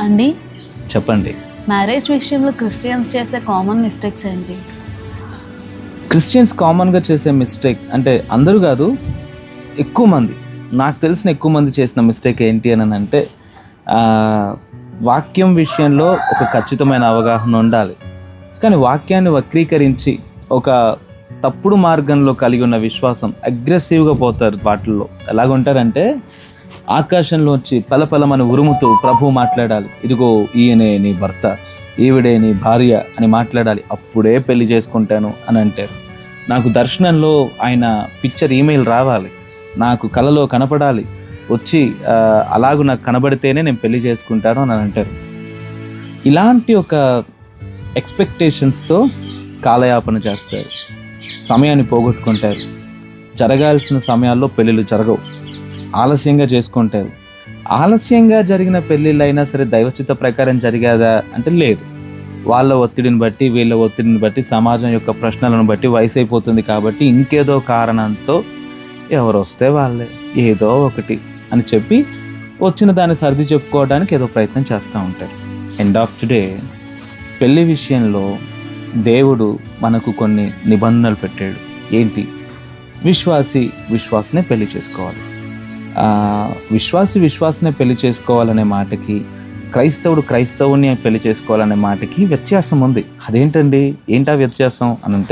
అండి? చెప్పండి. మ్యారేజ్ విషయంలో క్రిస్టియన్స్ చేసే కామన్ మిస్టేక్స్ ఏంటి? క్రిస్టియన్స్ కామన్గా చేసే మిస్టేక్ అంటే అందరూ కాదు ఎక్కువ మంది. నాకు తెలిసిన ఎక్కువ మంది చేసిన మిస్టేక్ ఏంటి అని అంటే వాక్యం విషయంలో ఒక ఖచ్చితమైన అవగాహన ఉండాలి. కానీ వాక్యాన్ని వక్రీకరించి ఒక తప్పుడు మార్గంలో కలిగి ఉన్న విశ్వాసం అగ్రెసివ్గా పోతారు వాటిల్లో. ఎలాగుంటారంటే ఆకాశంలోంచి పలపలమని ఉరుముతూ ప్రభు మాట్లాడాలి. ఇదిగో ఈయనే నీ భర్త ఈవిడే నీ భార్య అని మాట్లాడాలి. అప్పుడే పెళ్ళి చేసుకుంటాను అని అంటారు. నాకు దర్శనంలో ఆయన పిక్చర్ ఈమెయిల్ రావాలి. నాకు కలలో కనపడాలి. వచ్చి ఆ, అలాగూ నాకు కనబడితేనే నేను పెళ్ళి చేసుకుంటాను అని అంటారు. ఇలాంటి ఒక ఎక్స్పెక్టేషన్స్తో కాలయాపన చేస్తారు. సమయాన్ని పోగొట్టుకుంటారు. జరగాల్సిన సమయాల్లో పెళ్ళిళ్ళు జరగవు. ఆలస్యంగా చేసుకుంటారు ఆలస్యంగా జరిగిన పెళ్ళిళ్ళు అయినా సరే దైవచిత ప్రకారం జరిగేదా అంటే లేదు. వాళ్ళ ఒత్తిడిని బట్టి వీళ్ళ ఒత్తిడిని బట్టి సమాజం యొక్క ప్రశ్నలను బట్టి వయసు అయిపోతుంది కాబట్టి ఇంకేదో కారణంతో ఎవరు వస్తే వాళ్ళే ఏదో ఒకటి అని చెప్పి వచ్చిన దాన్ని సర్ది చెప్పుకోవడానికి ఏదో ప్రయత్నం చేస్తూ ఉంటారు. ఎండ్ ఆఫ్ టుడే పెళ్ళి విషయంలో దేవుడు మనకు కొన్ని నిబంధనలు పెట్టాడు. ఏంటి? విశ్వాసి విశ్వాసనే పెళ్ళి చేసుకోవాలి. విశ్వాసి విశ్వాసనే పెళ్ళి చేసుకోవాలనే మాటకి క్రైస్తవుడు క్రైస్తవుని పెళ్ళి చేసుకోవాలనే మాటకి వ్యత్యాసం ఉంది. అదేంటండి? ఏంటా వ్యత్యాసం? అని అంటే